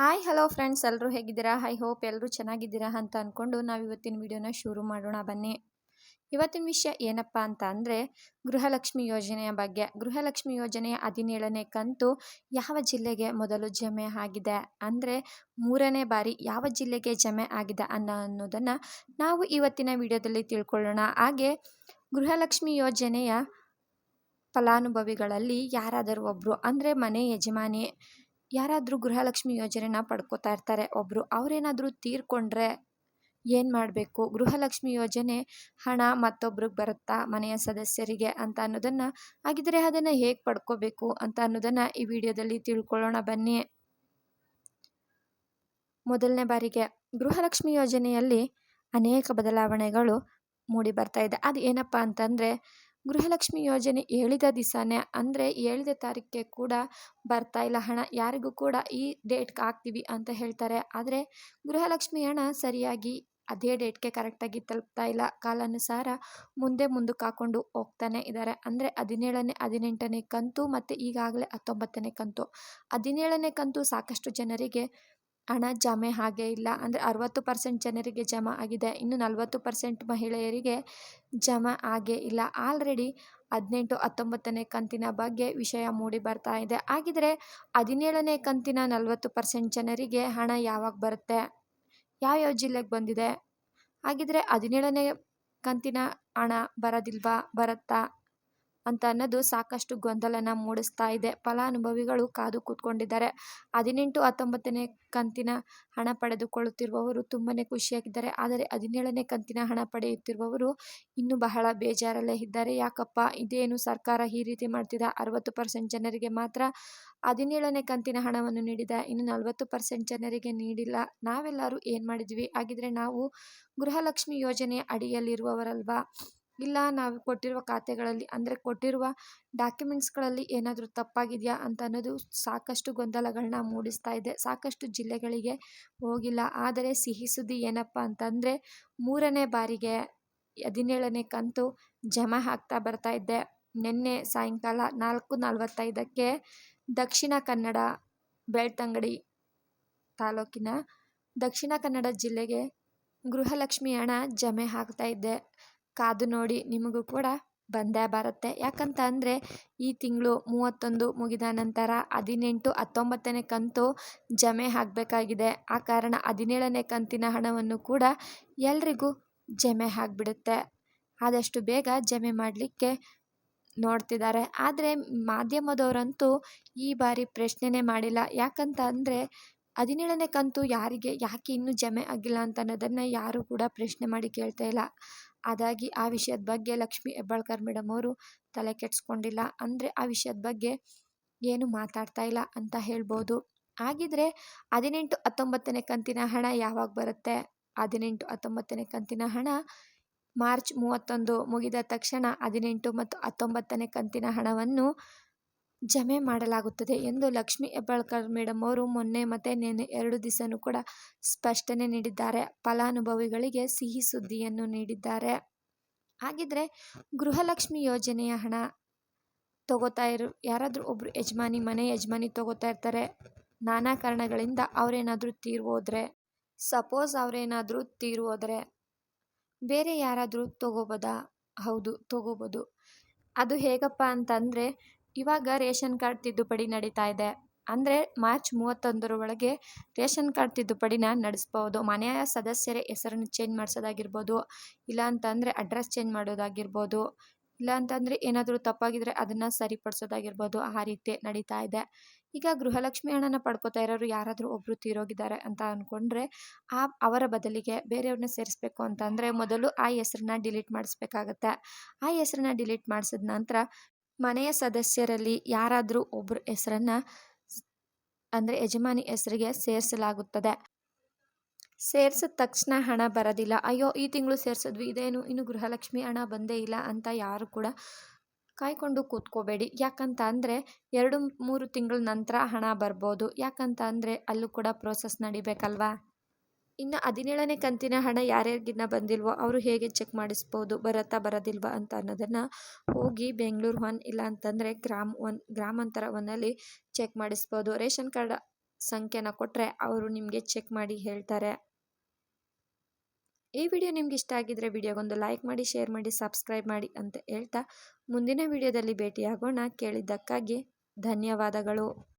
Hi hello friends ಎಲ್ಲರೂ ಹೇಗಿದ್ದೀರಾ? I hope ಎಲ್ಲರೂ ಚೆನ್ನಾಗಿದ್ದೀರಾ ಅಂತ ಅಂದ್ಕೊಂಡು ನಾವು ಇವತ್ತಿನ ವಿಡಿಯೋನ ಶುರು ಮಾಡೋಣ ಬನ್ನಿ. ಇವತ್ತಿನ ವಿಷಯ ಏನಪ್ಪ ಅಂತ ಅಂದರೆ, ಗೃಹಲಕ್ಷ್ಮಿ ಯೋಜನೆಯ ಬಗ್ಗೆ. ಗೃಹಲಕ್ಷ್ಮಿ ಯೋಜನೆಯ ಹದಿನೇಳನೇ ಕಂತು ಯಾವ ಜಿಲ್ಲೆಗೆ ಮೊದಲು ಜಮೆ ಆಗಿದೆ? ಅಂದರೆ, ಮೂರನೇ ಬಾರಿ ಯಾವ ಜಿಲ್ಲೆಗೆ ಜಮೆ ಆಗಿದೆ ಅನ್ನೋ ಅನ್ನೋದನ್ನು ನಾವು ಇವತ್ತಿನ ವಿಡಿಯೋದಲ್ಲಿ ತಿಳ್ಕೊಳ್ಳೋಣ. ಹಾಗೆ, ಗೃಹಲಕ್ಷ್ಮಿ ಯೋಜನೆಯ ಫಲಾನುಭವಿಗಳಲ್ಲಿ ಯಾರಾದರೂ ಒಬ್ಬರು ಅಂದರೆ ಮನೆ ಯಜಮಾನಿ ಯಾರಾದರೂ ಗೃಹಲಕ್ಷ್ಮಿ ಯೋಜನೆನ ಪಡ್ಕೋತಾ ಇರ್ತಾರೆ. ಒಬ್ಬರು ಅವರೇನಾದರೂ ತೀರ್ಕೊಂಡ್ರೆ ಏನು ಮಾಡಬೇಕು? ಗೃಹಲಕ್ಷ್ಮಿ ಯೋಜನೆ ಹಣ ಮತ್ತೊಬ್ರಿಗೆ ಬರುತ್ತಾ? ಮನೆಯ ಸದಸ್ಯರಿಗೆ ಅಂತ ಅನ್ನೋದನ್ನು, ಹಾಗಿದ್ರೆ ಅದನ್ನು ಹೇಗೆ ಪಡ್ಕೋಬೇಕು ಅಂತ ಅನ್ನೋದನ್ನು ಈ ವಿಡಿಯೋದಲ್ಲಿ ತಿಳ್ಕೊಳ್ಳೋಣ ಬನ್ನಿ. ಮೊದಲನೇ ಬಾರಿಗೆ, ಗೃಹಲಕ್ಷ್ಮಿ ಯೋಜನೆಯಲ್ಲಿ ಅನೇಕ ಬದಲಾವಣೆಗಳು ಮೂಡಿ ಬರ್ತಾ ಇದೆ. ಅದು ಏನಪ್ಪ ಅಂತಂದರೆ ಗೃಹಲಕ್ಷ್ಮಿ ಯೋಜನೆ ಹೇಳಿದ ದಿಸಾನೇ, ಅಂದರೆ ಹೇಳಿದ ತಾರೀಕಿಗೆ ಕೂಡ ಬರ್ತಾ ಇಲ್ಲ. ಹಣ ಯಾರಿಗೂ ಕೂಡ ಈ ಡೇಟ್ಗೆ ಹಾಕ್ತೀವಿ ಅಂತ ಹೇಳ್ತಾರೆ. ಆದರೆ ಗೃಹಲಕ್ಷ್ಮಿ ಹಣ ಸರಿಯಾಗಿ ಅದೇ ಡೇಟ್ಗೆ ಕರೆಕ್ಟಾಗಿ ತಲುಪ್ತಾ ಇಲ್ಲ. ಕಾಲಾನುಸಾರ ಮುಂದೆ ಮುಂದಕ್ಕೆ ಹಾಕ್ಕೊಂಡು ಹೋಗ್ತಾನೆ ಇದ್ದಾರೆ ಅಂದರೆ ಹದಿನೇಳನೇ, ಹದಿನೆಂಟನೇ ಕಂತು ಮತ್ತು ಈಗಾಗಲೇ ಹತ್ತೊಂಬತ್ತನೇ ಕಂತು. ಹದಿನೇಳನೇ ಕಂತು ಸಾಕಷ್ಟು ಜನರಿಗೆ ಹಣ ಜಮೆ ಹಾಗೆ ಇಲ್ಲ. ಅಂದರೆ ಅರವತ್ತು ಪರ್ಸೆಂಟ್ ಜನರಿಗೆ ಜಮಾ ಆಗಿದೆ. ಇನ್ನು ನಲವತ್ತು ಪರ್ಸೆಂಟ್ ಮಹಿಳೆಯರಿಗೆ ಜಮಾ ಆಗೇ ಇಲ್ಲ. ಆಲ್ರೆಡಿ ಹದಿನೆಂಟು ಹತ್ತೊಂಬತ್ತನೇ ಕಂತಿನ ಬಗ್ಗೆ ವಿಷಯ ಮೂಡಿ ಬರ್ತಾ ಇದೆ. ಹಾಗಿದ್ರೆ ಹದಿನೇಳನೇ ಕಂತಿನ ನಲವತ್ತು ಪರ್ಸೆಂಟ್ ಜನರಿಗೆ ಹಣ ಯಾವಾಗ ಬರುತ್ತೆ? ಯಾವ್ಯಾವ ಜಿಲ್ಲೆಗೆ ಬಂದಿದೆ? ಹಾಗಿದ್ರೆ ಹದಿನೇಳನೇ ಕಂತಿನ ಹಣ ಬರೋದಿಲ್ವಾ? ಬರುತ್ತಾ? ಅಂತ ಅನ್ನೋದು ಸಾಕಷ್ಟು ಗೊಂದಲನ ಮೂಡಿಸ್ತಾ ಇದೆ. ಫಲಾನುಭವಿಗಳು ಕಾದು ಕೂತ್ಕೊಂಡಿದ್ದಾರೆ. ಹದಿನೆಂಟು ಹತ್ತೊಂಬತ್ತನೇ ಕಂತಿನ ಹಣ ಪಡೆದುಕೊಳ್ಳುತ್ತಿರುವವರು ತುಂಬಾ ಖುಷಿಯಾಗಿದ್ದಾರೆ. ಆದರೆ ಹದಿನೇಳನೇ ಕಂತಿನ ಹಣ ಪಡೆಯುತ್ತಿರುವವರು ಇನ್ನೂ ಬಹಳ ಬೇಜಾರಲ್ಲೇ ಇದ್ದಾರೆ. ಯಾಕಪ್ಪ? ಇದೇನು ಸರ್ಕಾರ ಈ ರೀತಿ ಮಾಡ್ತಿದೆ? ಅರವತ್ತು ಪರ್ಸೆಂಟ್ ಜನರಿಗೆ ಮಾತ್ರ ಹದಿನೇಳನೇ ಕಂತಿನ ಹಣವನ್ನು ನೀಡಿದೆ. ಇನ್ನು ನಲವತ್ತು ಪರ್ಸೆಂಟ್ ಜನರಿಗೆ ನೀಡಿಲ್ಲ. ನಾವೆಲ್ಲರೂ ಏನು ಮಾಡಿದ್ವಿ? ಹಾಗಿದ್ರೆ ನಾವು ಗೃಹಲಕ್ಷ್ಮಿ ಯೋಜನೆ ಅಡಿಯಲ್ಲಿರುವವರಲ್ವಾ? ಇಲ್ಲ ನಾವು ಕೊಟ್ಟಿರುವ ಖಾತೆಗಳಲ್ಲಿ, ಅಂದರೆ ಕೊಟ್ಟಿರುವ ಡಾಕ್ಯುಮೆಂಟ್ಸ್ಗಳಲ್ಲಿ ಏನಾದರೂ ತಪ್ಪಾಗಿದೆಯಾ ಅಂತ ಅನ್ನೋದು ಸಾಕಷ್ಟು ಗೊಂದಲಗಳನ್ನ ಮೂಡಿಸ್ತಾ ಇದೆ. ಸಾಕಷ್ಟು ಜಿಲ್ಲೆಗಳಿಗೆ ಹೋಗಿಲ್ಲ. ಆದರೆ ಸಿಹಿ ಸುದ್ದಿ ಏನಪ್ಪ ಅಂತಂದರೆ, ಮೂರನೇ ಬಾರಿಗೆ ಹದಿನೇಳನೇ ಕಂತು ಜಮಾ ಹಾಕ್ತಾ ಬರ್ತಾ ಇದ್ದೆ ನಿನ್ನೆ ಸಾಯಂಕಾಲ ನಾಲ್ಕು ನಲವತ್ತೈದಕ್ಕೆ ದಕ್ಷಿಣ ಕನ್ನಡ ಬೆಳ್ತಂಗಡಿ ತಾಲೂಕಿನ ದಕ್ಷಿಣ ಕನ್ನಡ ಜಿಲ್ಲೆಗೆ ಗೃಹಲಕ್ಷ್ಮಿ ಹಣ ಜಮೆ ಹಾಕ್ತಾ ಇದ್ದೆ ಕಾದು ನೋಡಿ ನಿಮಗೂ ಕೂಡ ಬಂದೇ ಬರುತ್ತೆ. ಯಾಕಂತ ಅಂದರೆ ಈ ತಿಂಗಳು ಮೂವತ್ತೊಂದು ಮುಗಿದ ನಂತರ ಹದಿನೆಂಟು ಹತ್ತೊಂಬತ್ತನೇ ಕಂತು ಜಮೆ ಆಗಬೇಕಾಗಿದೆ. ಆ ಕಾರಣ ಹದಿನೇಳನೇ ಕಂತಿನ ಹಣವನ್ನು ಕೂಡ ಎಲ್ರಿಗೂ ಜಮೆ ಆಗಿಬಿಡುತ್ತೆ. ಆದಷ್ಟು ಬೇಗ ಜಮೆ ಮಾಡಲಿಕ್ಕೆ ನೋಡ್ತಿದ್ದಾರೆ. ಆದರೆ ಮಾಧ್ಯಮದವರಂತೂ ಈ ಬಾರಿ ಪ್ರಶ್ನೆನೇ ಮಾಡಿಲ್ಲ. ಯಾಕಂತ ಅಂದರೆ ಹದಿನೇಳನೇ ಕಂತು ಯಾರಿಗೆ, ಯಾಕೆ ಇನ್ನೂ ಜಮೆ ಆಗಿಲ್ಲ ಅಂತ ಅನ್ನೋದನ್ನು ಯಾರೂ ಕೂಡ ಪ್ರಶ್ನೆ ಮಾಡಿ ಕೇಳ್ತಾ ಇಲ್ಲ. ಅದಾಗಿ ಆ ವಿಷಯದ ಬಗ್ಗೆ ಲಕ್ಷ್ಮೀ ಹೆಬ್ಬಾಳ್ಕರ್ ಮೇಡಮ್ ಅವರು ತಲೆ ಕೆಡಿಸ್ಕೊಂಡಿಲ್ಲ. ಅಂದರೆ, ಆ ವಿಷಯದ ಬಗ್ಗೆ ಏನು ಮಾತಾಡ್ತಾ ಇಲ್ಲ ಅಂತ ಹೇಳ್ಬೋದು. ಹಾಗಿದ್ರೆ, ಹದಿನೆಂಟು ಹತ್ತೊಂಬತ್ತನೇ ಕಂತಿನ ಹಣ ಯಾವಾಗ ಬರುತ್ತೆ? ಹದಿನೆಂಟು ಹತ್ತೊಂಬತ್ತನೇ ಕಂತಿನ ಹಣ ಮಾರ್ಚ್ ಮೂವತ್ತೊಂದು ಮುಗಿದ ತಕ್ಷಣ ಹದಿನೆಂಟು ಮತ್ತು ಹತ್ತೊಂಬತ್ತನೇ ಕಂತಿನ ಹಣವನ್ನು ಜಮೆ ಮಾಡಲಾಗುತ್ತದೆ ಎಂದು ಲಕ್ಷ್ಮಿ ಹೆಬ್ಬಾಳ್ಕರ್ ಮೇಡಮ್ ಅವರು ಮೊನ್ನೆ ಮತ್ತೆ ನಿನ್ನೆ ಎರಡು ದಿವಸನೂ ಕೂಡ ಸ್ಪಷ್ಟನೆ ನೀಡಿದ್ದಾರೆ. ಫಲಾನುಭವಿಗಳಿಗೆ ಸಿಹಿ ಸುದ್ದಿಯನ್ನು ನೀಡಿದ್ದಾರೆ. ಹಾಗಿದ್ರೆ ಗೃಹಲಕ್ಷ್ಮಿ ಯೋಜನೆಯ ಹಣ ತಗೋತಾ ಇರು, ಯಾರಾದರೂ ಒಬ್ರು ಯಜಮಾನಿ, ಮನೆ ಯಜಮಾನಿ ತಗೋತಾ ಇರ್ತಾರೆ. ನಾನಾ ಕಾರಣಗಳಿಂದ ಅವರೇನಾದರೂ ತೀರ್ವೋದ್ರೆ ಸಪೋಸ್ ಅವರೇನಾದರೂ ತೀರ್ವೋದ್ರೆ ಬೇರೆ ಯಾರಾದರೂ ತಗೋಬೋದಾ? ಹೌದು, ತಗೋಬೋದು. ಅದು ಹೇಗಪ್ಪ ಅಂತಂದರೆ ಇವಾಗ ರೇಷನ್ ಕಾರ್ಡ್ ತಿದ್ದುಪಡಿ ನಡೀತಾ ಇದೆ. ಅಂದರೆ ಮಾರ್ಚ್ ಮೂವತ್ತೊಂದರ ಒಳಗೆ ರೇಷನ್ ಕಾರ್ಡ್ ತಿದ್ದುಪಡಿನ ನಡೆಸ್ಬೋದು. ಮನೆಯ ಸದಸ್ಯರ ಹೆಸರನ್ನು ಚೇಂಜ್ ಮಾಡಿಸೋದಾಗಿರ್ಬೋದು ಇಲ್ಲ ಅಂತಂದರೆ ಅಡ್ರೆಸ್ ಚೇಂಜ್ ಮಾಡೋದಾಗಿರ್ಬೋದು ಇಲ್ಲ ಅಂತಂದರೆ ಏನಾದರೂ ತಪ್ಪಾಗಿದ್ದರೆ ಅದನ್ನು ಸರಿಪಡಿಸೋದಾಗಿರ್ಬೋದು. ಆ ರೀತಿ ನಡೀತಾ ಇದೆ. ಈಗ ಗೃಹಲಕ್ಷ್ಮಿ ಹಣನ ಪಡ್ಕೋತಾ ಇರೋರು ಯಾರಾದರೂ ಒಬ್ಬರು ತೀರೋಗಿದ್ದಾರೆ ಅಂತ ಅಂದ್ಕೊಂಡ್ರೆ ಆ ಅವರ ಬದಲಿಗೆ ಬೇರೆಯವ್ರನ್ನ ಸೇರಿಸ್ಬೇಕು ಅಂತಂದರೆ ಮೊದಲು ಆ ಹೆಸ್ರನ್ನ ಡಿಲೀಟ್ ಮಾಡಿಸ್ಬೇಕಾಗತ್ತೆ. ಆ ಹೆಸರನ್ನ ಡಿಲೀಟ್ ಮಾಡಿಸಿದ ನಂತರ ಮನೆಯ ಸದಸ್ಯರಲ್ಲಿ ಯಾರಾದರೂ ಒಬ್ಬರ ಹೆಸರನ್ನು ಅಂದರೆ ಯಜಮಾನಿ ಹೆಸರಿಗೆ ಸೇರಿಸಲಾಗುತ್ತದೆ. ಸೇರಿಸಿದ ತಕ್ಷಣ ಹಣ ಬರೋದಿಲ್ಲ. ಅಯ್ಯೋ, ಈ ತಿಂಗಳು ಸೇರಿಸಿದ್ವಿ, ಇದೇನು, ಇನ್ನು ಗೃಹಲಕ್ಷ್ಮಿ ಹಣ ಬಂದೇ ಇಲ್ಲ ಅಂತ ಯಾರು ಕೂಡ ಕಾಯ್ಕೊಂಡು ಕೂತ್ಕೋಬೇಡಿ. ಯಾಕಂತ ಅಂದರೆ ಎರಡು, ಮೂರು ತಿಂಗಳ ನಂತರ ಹಣ ಬರ್ಬೋದು. ಯಾಕಂತ ಅಂದರೆ ಅಲ್ಲೂ ಕೂಡ ಪ್ರೋಸೆಸ್ ನಡಿಬೇಕಲ್ವಾ? ಇನ್ನು ಹದಿನೇಳನೇ ಕಂತಿನ ಹಣ ಯಾರ್ಯಾರಿಗಿನ್ನ ಬಂದಿಲ್ವೋ ಅವರು ಹೇಗೆ ಚೆಕ್ ಮಾಡಿಸ್ಬೋದು, ಬರುತ್ತಾ ಬರೋದಿಲ್ವಾ ಅಂತ ಅನ್ನೋದನ್ನು ಹೋಗಿ ಬೆಂಗಳೂರು ಒನ್ ಇಲ್ಲ ಅಂತಂದರೆ ಗ್ರಾಮ್ ಒನ್, ಗ್ರಾಮಾಂತರ ಒನ್ನಲ್ಲಿ ಚೆಕ್ ಮಾಡಿಸ್ಬೋದು. ರೇಷನ್ ಕಾರ್ಡ್ ಸಂಖ್ಯೆನ ಕೊಟ್ಟರೆ ಅವರು ನಿಮಗೆ ಚೆಕ್ ಮಾಡಿ ಹೇಳ್ತಾರೆ. ಈ ವಿಡಿಯೋ ನಿಮ್ಗೆ ಇಷ್ಟ ಆಗಿದ್ರೆ ವಿಡಿಯೋಗೊಂದು ಲೈಕ್ ಮಾಡಿ, ಶೇರ್ ಮಾಡಿ, ಸಬ್ಸ್ಕ್ರೈಬ್ ಮಾಡಿ ಅಂತ ಹೇಳ್ತಾ ಮುಂದಿನ ವಿಡಿಯೋದಲ್ಲಿ ಭೇಟಿಯಾಗೋಣ. ಕೇಳಿದ್ದಕ್ಕಾಗಿ ಧನ್ಯವಾದಗಳು.